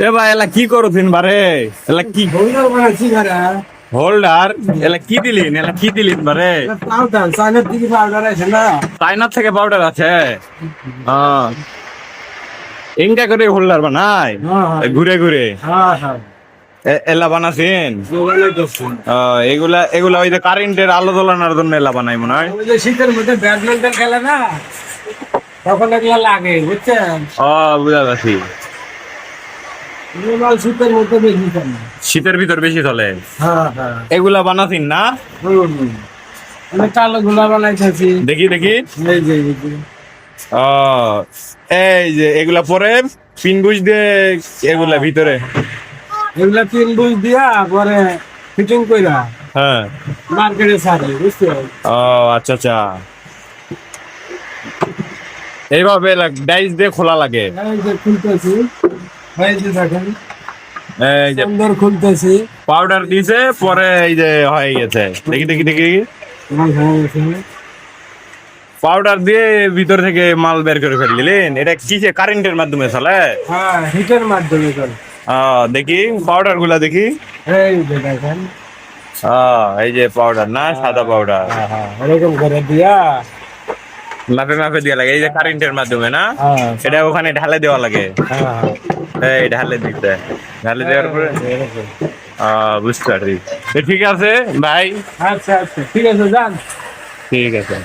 এ ভাই এলা কি করছিন বারে? এলা কি হোল্ডার এলা কি দিলিন? এলা কি দিলিন বারে? পাউডার চাইনার দিকে পাউডার আছে না? চাইনার থেকে পাউডার আছে? হ্যাঁ করে হোল্ডার বানাই? হ্যাঁ, হ্যাঁ। ঘুরে ঘুরে? হ্যাঁ এলা বানাছেন এগুলা এগুলা ওই যে কারেন্টের আলো জ্বলানোর জন্য এলা বানাই মনে হয়। ওই যে শীতের মধ্যে ব্যাডমিন্টন খেলে না? তখন এগুলো লাগে বুঝছেন? ও বুঝা শীতের মধ্যে বেশি চলে। শীতের ভিতর বেশি চলে? হ্যাঁ হ্যাঁ। এগুলা বানাছিন না? হুম, হুম। আমি কালো গুলা বানাইতেছি। দেখি দেখি। এই যে ও এই যে এগুলা পরে পিন বুঝ দিয়ে এগুলা ভিতরে। এগুলা দিয়া পরে ফিটিং কইরা হ্যাঁ। মার্কেটে ছাড়ে বুঝছ? ও আচ্ছা আচ্ছা। এইভাবে ডাইস দিয়ে খোলা লাগে। খুলতেছি। এই যে দেখেন এই যে সুন্দর খুলতেছি। পাউডার দিছে পরে এই যে হয়ে গেছে। দেখি দেখি দেখি আমার হয়ে গেছে। পাউডার দিয়ে ভিতর থেকে মাল বের করে ফেললেন। এটা কিসে? কারেন্টের মাধ্যমে চলে? হ্যাঁ হিটের মাধ্যমে আহ, দেখি পাউডারগুলা দেখি। এই যে দেখেন। এই যে পাউডার না সাদা পাউডার হ্যাঁ হ্যাঁ এরকম করে দিয়া মাপে মাপে দেওয়া লাগে এই যে কারেন্টের মাধ্যমে না? সেটা এটা ওখানে ঢালে দেওয়া লাগে। হ্যাঁ হ্যাঁ। এই ঢালে দিতে। ঢালে দেওয়ার পরে বুঝতে পারি ঠিক আছে ভাই। আচ্ছা আচ্ছা। ঠিক আছে যান। ঠিক আছে।